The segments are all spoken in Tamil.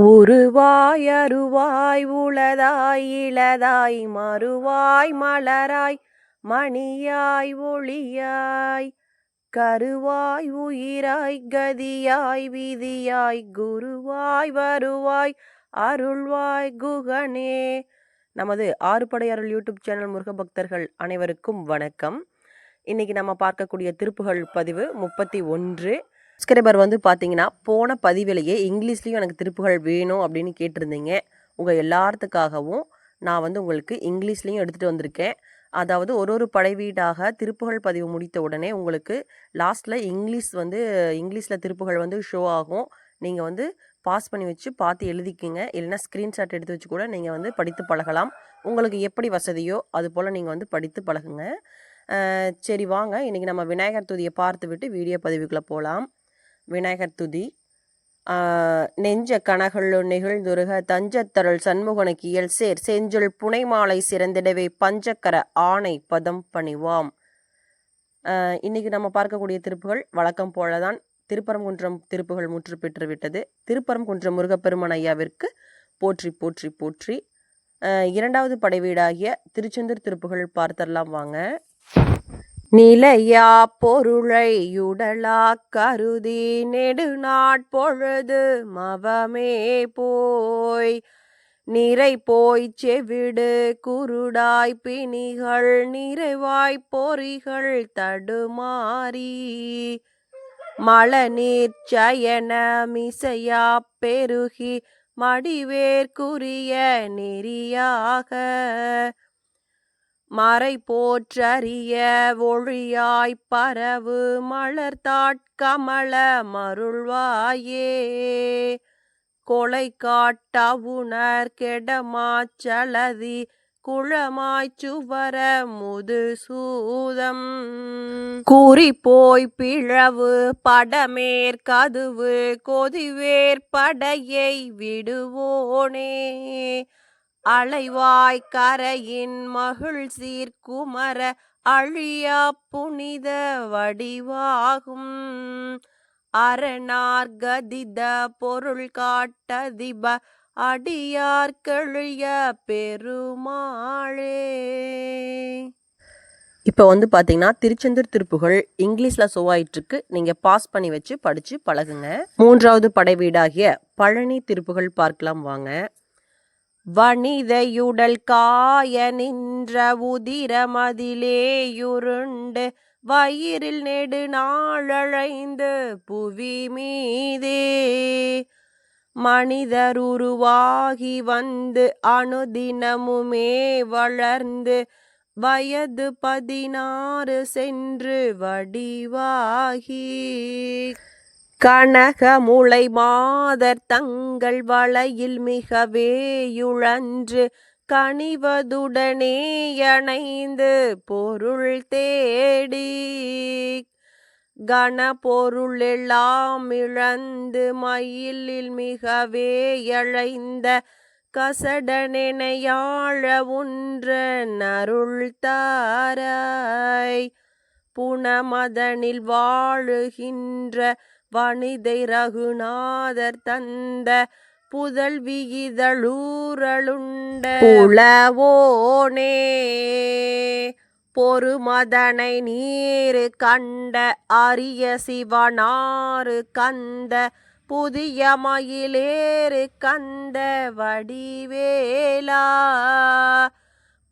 உருவாய் அருவாய் உளதாய் இளதாய் மறுவாய் மலராய் மணியாய் ஒளியாய் கருவாய் உயிராய் கதியாய் விதியாய் குருவாய் வருவாய் அருள்வாய் குகனே. நமது ஆறுபடை அருள் யூடியூப் சேனல் முருக பக்தர்கள் அனைவருக்கும் வணக்கம். இன்னைக்கு நம்ம பார்க்கக்கூடிய திருப்புகள் பதிவு முப்பத்தி ஒன்று. சப்ஸ்கிரைபர் வந்து பார்த்தீங்கன்னா போன பதிவிலேயே இங்கிலீஷ்லேயும் எனக்கு திருப்புகள் வேணும் அப்படின்னு கேட்டிருந்தீங்க. உங்கள் எல்லாத்துக்காகவும் நான் வந்து உங்களுக்கு இங்கிலீஷ்லேயும் எடுத்துகிட்டு வந்திருக்கேன். அதாவது ஒரு ஒரு படைவீடாக திருப்புகள் பதிவு முடித்த உடனே உங்களுக்கு லாஸ்ட்டில் இங்கிலீஷ் வந்து இங்கிலீஷில் திருப்புகள் வந்து ஷோ ஆகும். நீங்கள் வந்து பாஸ் பண்ணி வச்சு பார்த்து எழுதிக்கிங்க. இல்லைன்னா ஸ்க்ரீன்ஷாட் எடுத்து வச்சு கூட நீங்கள் வந்து படித்து பழகலாம். உங்களுக்கு எப்படி வசதியோ அது போல் நீங்கள் வந்து படித்து பழகுங்க. சரி வாங்க. இன்றைக்கி நம்ம விநாயகர் துதியை பார்த்து விட்டு வீடியோ பதிவுக்குள்ளே போகலாம். விநாயகர் துதி. நெஞ்ச கனகளு நெகிழ்ந்துருக தஞ்சத்தருள் சண்முகனுக்கு இயல் சேர். செஞ்சொல் புனைமாலை சிறந்திடவே பஞ்சக்கர ஆணை பதம் பணிவாம். இன்னைக்கு நம்ம பார்க்கக்கூடிய திருப்புகள் வழக்கம் போலதான் திருப்பரங்குன்றம் திருப்புகள் முற்று பெற்று விட்டது. திருப்பரங்குன்றம் முருகப்பெருமன் ஐயாவிற்கு போற்றி போற்றி போற்றி. இரண்டாவது படைவீடாகிய திருச்செந்தூர் திருப்புகள் பார்த்தரலாம் வாங்க. நிலையா பொருளையுடலா கருதி நெடுநாட்பொழுது மவமே போய். நிறை போய் செவிடு குருடாய் பிணிகள் நிறைவாய் பொறிகள் தடுமாறி. மழநீர் சயன மிசையா பெருகி மடிவேற்குரிய நெறியாக மறை போற்றறிய ஒழியாய் பரவு மலர்தாட்கமல மருள்வாயே. கொலை காட்டவுணர் கெடமாச்சலதி குளமாய்ச் சுவர முது சூதம் கூறி போய் பிழவு படமேற்கதுவு கொதிவேற் படையை விடுவோனே. அலைவாய் கரையின் மகிழ் சீர்குமர அழியா புனித வடிவாகும். அரணார்கதித பொருள் காட்டதிப அடியார்கழிய பெருமாளே. இப்போ வந்து பார்த்தீங்கன்னா திருச்செந்தூர் திருப்புகள் இங்கிலீஷில் ஷோவாயிட்டிருக்கு நீங்கள் பாஸ் பண்ணி வச்சு படித்து பழகுங்க. மூன்றாவது படை வீடாகிய பழனி திருப்புகள் பார்க்கலாம் வாங்க. வனிதையுடல் காய நின்ற உதிரமதிலேயுருண்டு வயிறில் நெடு நாளழைந்து புவி மீதே மனிதர் உருவாகி வந்து அனுதினமுமே வளர்ந்து வயது பதினாறு சென்று வடிவாகி. கனக முளை மாதர் தங்கள் வளையில் மிகவேயுழன்று கனிவதுடனே அணைந்து பொருள் தேடி கன பொருள் எல்லாம் இழந்து மயிலில் மிகவே இழைந்த கசடனெனையாழ ஒன்ற நருள் தாராய் புனமதனில் வாழுகின்ற வனிதை ரகுநாதர் தந்த புதல் விகிதழூரலுண்ட புலவோனே. பொறுமதனை நீரு கண்ட அரிய சிவனாறு கந்த புதிய மயிலேறு கந்த வடிவேலா.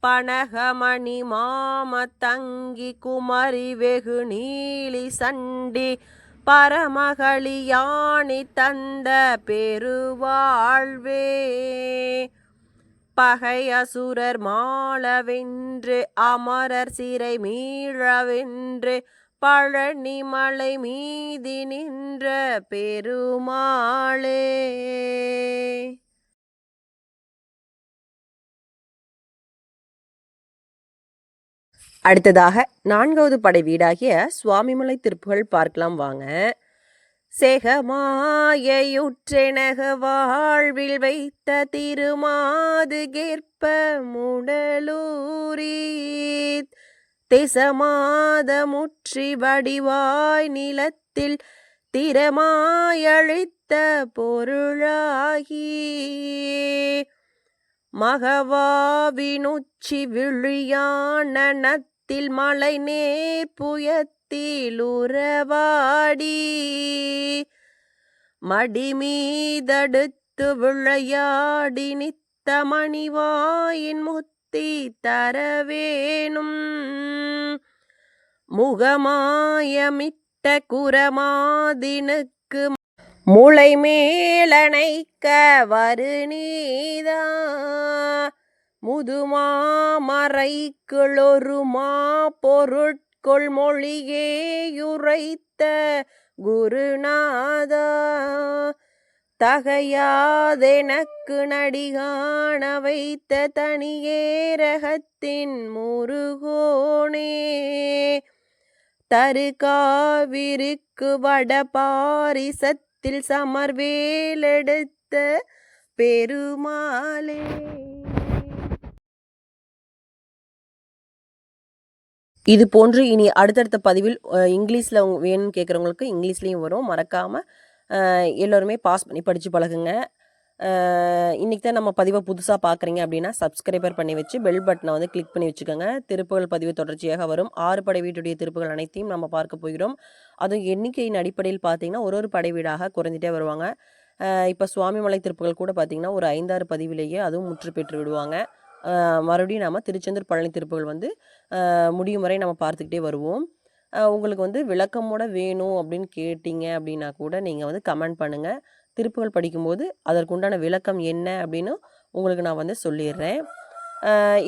பனகமணி மாம தங்கி குமரி வெகு நீலி சண்டி பரமகளியாணி தந்த பெருவாழ்வே. பகை அசுரர் மாளவென்று அமரர் சிறை மீளவென்று பழனி மலை மீதி நின்ற பெருமாளே. அடுத்ததாக நான்காவது படை வீடாகிய சுவாமிமலை திருப்புகள் பார்க்கலாம் வாங்க. சேகமாயுற்றெனக வாழ்வில் வைத்த திருமாது கேற்ப முடலூரீத். திசமாத முற்றி வடிவாய் நிலத்தில் திறமாயழித்த பொருளாகி. மகவாவினுச்சி விழியானத்தில் மலை நேர் புயத்தில் உறவாடி விளையாடி நித்த மணிவாயின் முத்தி தரவேணும் முகமாயமிட்ட குரமாதினுக்கு முளை மேலணைக்க வருநீதா முதுமாமறைக்குளொரு மா பொருட்கொள் மொழியேயுரைத்த குருநாதா. தகையாதெனக்கு நடிகாண வைத்த தனியேரகத்தின் முருகோனே. தருகாவிருக்கு வட பாரிசத்தில் சமர்வேலெடுத்த பெருமாளே. இது போன்று இனி அடுத்தடுத்த பதிவில் இங்கிலீஷில் வேணும்னு கேட்குறவங்களுக்கு இங்கிலீஷ்லேயும் வரும். மறக்காமல் எல்லோருமே பாஸ் பண்ணி படித்து பழகுங்க. இன்றைக்கி தான் நம்ம பதிவை புதுசாக பார்க்குறீங்க அப்படின்னா சப்ஸ்கிரைபர் பண்ணி வச்சு பெல் பட்டனை வந்து கிளிக் பண்ணி வச்சுக்கோங்க. திருப்புகள் பதிவு தொடர்ச்சியாக வரும். ஆறு படை வீட்டுடைய திருப்புகள் அனைத்தையும் நம்ம பார்க்க போகிறோம். அதுவும் எண்ணிக்கையின் அடிப்படையில் பார்த்தீங்கன்னா ஒரு ஒரு படை வீடாக குறைஞ்சிட்டே வருவாங்க. இப்போ சுவாமிமலை திருப்புகள் கூட பார்த்திங்கன்னா ஒரு ஐந்தாறு பதிவிலேயே அதுவும் முற்று பெற்று விடுவாங்க. மறுபடியும் நாம் திருச்செந்தூர் பழனி திருப்புகள் வந்து முடியும் வரை நம்ம பார்த்துக்கிட்டே வருவோம். உங்களுக்கு வந்து விளக்கமோட வேணும் அப்படின்னு கேட்டிங்க அப்படின்னா கூட நீங்கள் வந்து கமெண்ட் பண்ணுங்கள் திருப்புகள் படிக்கும்போது அதற்குண்டான விளக்கம் என்ன அப்படின்னு உங்களுக்கு நான் வந்து சொல்லிடுறேன்.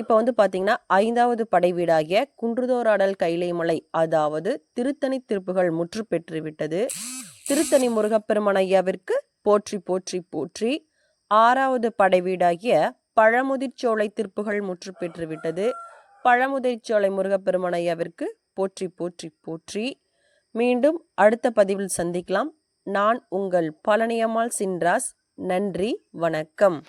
இப்போ வந்து பார்த்திங்கன்னா ஐந்தாவது படை வீடாகிய குன்றுதோராடல் கைலைமலை அதாவது திருத்தணி திருப்புகள் முற்று பெற்று விட்டது. திருத்தணி முருகப்பெருமனையாவிற்கு போற்றி போற்றி போற்றி. ஆறாவது படை வீடாகிய பழமுதிர்ச்சோலை திருப்புகள் முற்று பழமுதிர்ச்சோலை முருகப்பெருமனையாவிற்கு போற்றி போற்றி போற்றி. மீண்டும் அடுத்த பதிவில் சந்திக்கலாம். நான் உங்கள் பழனியம்மாள் சின்ராஸ். நன்றி வணக்கம்.